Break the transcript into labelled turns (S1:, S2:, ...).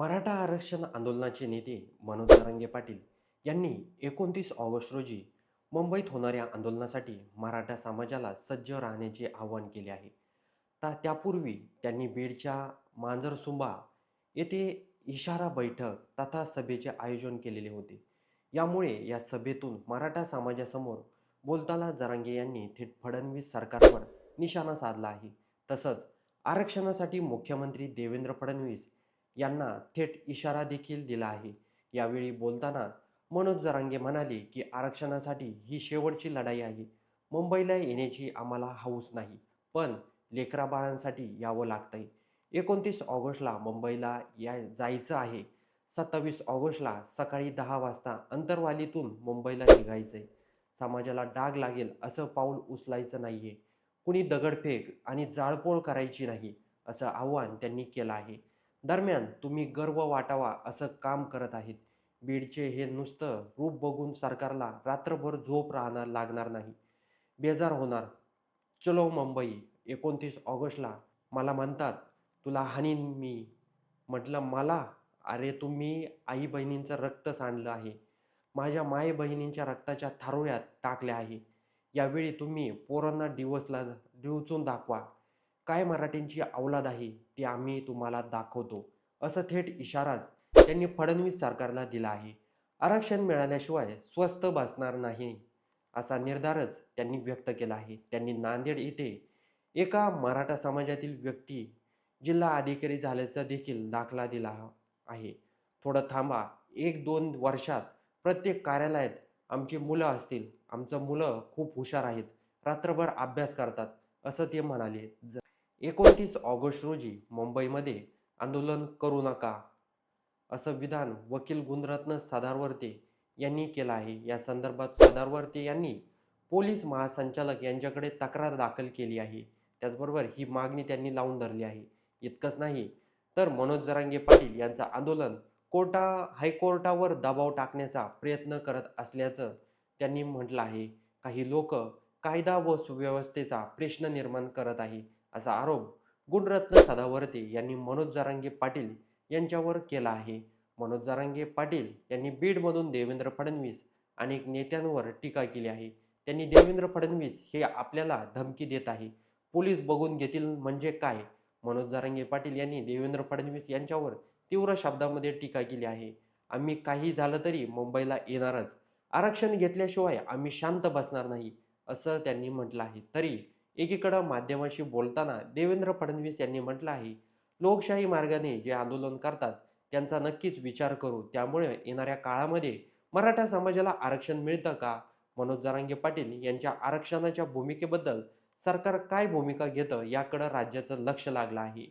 S1: मराठा आरक्षण आंदोलनाचे नेते मनोज जरांगे पाटील यांनी एकोणतीस ऑगस्ट रोजी मुंबईत होणाऱ्या आंदोलनासाठी मराठा समाजाला सज्ज राहण्याचे आवाहन केले आहे. तर त्यापूर्वी त्यांनी बीडच्या मांजरसुंबा येथे इशारा बैठक तथा सभेचे आयोजन केलेले होते. यामुळे या सभेतून मराठा समाजासमोर बोलताना जरांगे यांनी थेट फडणवीस सरकारवर निशाणा साधला आहे. तसंच आरक्षणासाठी मुख्यमंत्री देवेंद्र फडणवीस यांना थेट इशारा देखील दिला आहे. यावेळी बोलताना मनोज जरांगे म्हणाले की आरक्षणासाठी ही शेवटची लढाई आहे. मुंबईला येण्याची आम्हाला हौस नाही पण लेकरा बाळांसाठी यावं लागतंय. एकोणतीस ऑगस्टला मुंबईला या जायचं आहे. सत्तावीस ऑगस्टला सकाळी दहा वाजता अंतरवालीतून मुंबईला निघायचंय. समाजाला डाग लागेल असं पाऊल उचलायचं नाहीये. कुणी दगडफेक आणि जाळपोळ करायची नाही असं आव्हान त्यांनी केलं आहे. दरम्यान तुम्ही गर्व वाटावा असं काम करत आहेत. बीडचे हे नुसतं रूप बघून सरकारला रात्रभर झोप राहणार लागणार नाही. बेजार होणार. चलो मुंबई एकोणतीस ऑगस्टला मला म्हणतात तुला हानीन मी. म्हटलं मला? अरे तुम्ही आई बहिणींचं रक्त सांडलं आहे. माझ्या माय बहिणींच्या रक्ताच्या थारोळ्यात टाकल्या आहे. यावेळी तुम्ही पोरांना डिवसला डिवचून दाखवा. काय मराठींची अवलाद आहे ती आम्ही तुम्हाला दाखवतो असं थेट इशाराच त्यांनी फडणवीस सरकारला दिला आहे. आरक्षण मिळाल्याशिवाय स्वस्त बसणार नाही असा निर्धारच त्यांनी व्यक्त केला आहे. त्यांनी नांदेड येथे एका मराठा समाजातील व्यक्ती जिल्हा अधिकारी झाल्याचा देखील दाखला दिला आहे. थोडं थांबा एक दोन वर्षात प्रत्येक कार्यालयात आमची मुलं असतील. आमचं मुलं खूप हुशार आहेत रात्रभर अभ्यास करतात असं ते म्हणाले. एकोणतीस ऑगस्ट रोजी मुंबईमध्ये आंदोलन करू नका असं विधान वकील गुणरत्न सदारवर्ते यांनी केलं आहे. या संदर्भात सदारवर्ते यांनी पोलीस महासंचालक यांच्याकडे तक्रार दाखल केली आहे. त्याचबरोबर ही मागणी त्यांनी लावून धरली आहे. इतकंच नाही तर मनोज जरांगे पाटील यांचं आंदोलन कोर्टा हायकोर्टावर दबाव टाकण्याचा प्रयत्न करत असल्याचं त्यांनी म्हटलं आहे. काही लोक कायदा व सुव्यवस्थेचा प्रश्न निर्माण करत आहे. असा आरोप गुणरत्न सदावर्ते यांनी मनोज जारांगे पाटील यांच्यावर केला आहे. मनोज जारांगे पाटील यांनी बीडमधून देवेंद्र फडणवीस अनेक नेत्यांवर टीका केली आहे. त्यांनी देवेंद्र फडणवीस हे आपल्याला धमकी देत आहे. पोलीस बघून घेतील म्हणजे काय? मनोज जरांगे पाटील यांनी देवेंद्र फडणवीस यांच्यावर तीव्र शब्दामध्ये टीका केली आहे. आम्ही काही झालं तरी मुंबईला येणारच. आरक्षण घेतल्याशिवाय आम्ही शांत बसणार नाही असं त्यांनी म्हटलं आहे. तरी एकीकडं माध्यमाशी बोलताना देवेंद्र फडणवीस यांनी म्हटलं आहे लोकशाही मार्गाने जे आंदोलन करतात त्यांचा नक्कीच विचार करू. त्यामुळे येणाऱ्या काळामध्ये मराठा समाजाला आरक्षण मिळतं का? मनोज जरांगे पाटील यांच्या आरक्षणाच्या भूमिकेबद्दल सरकार काय भूमिका घेतं याकडं राज्याचं लक्ष लागलं आहे.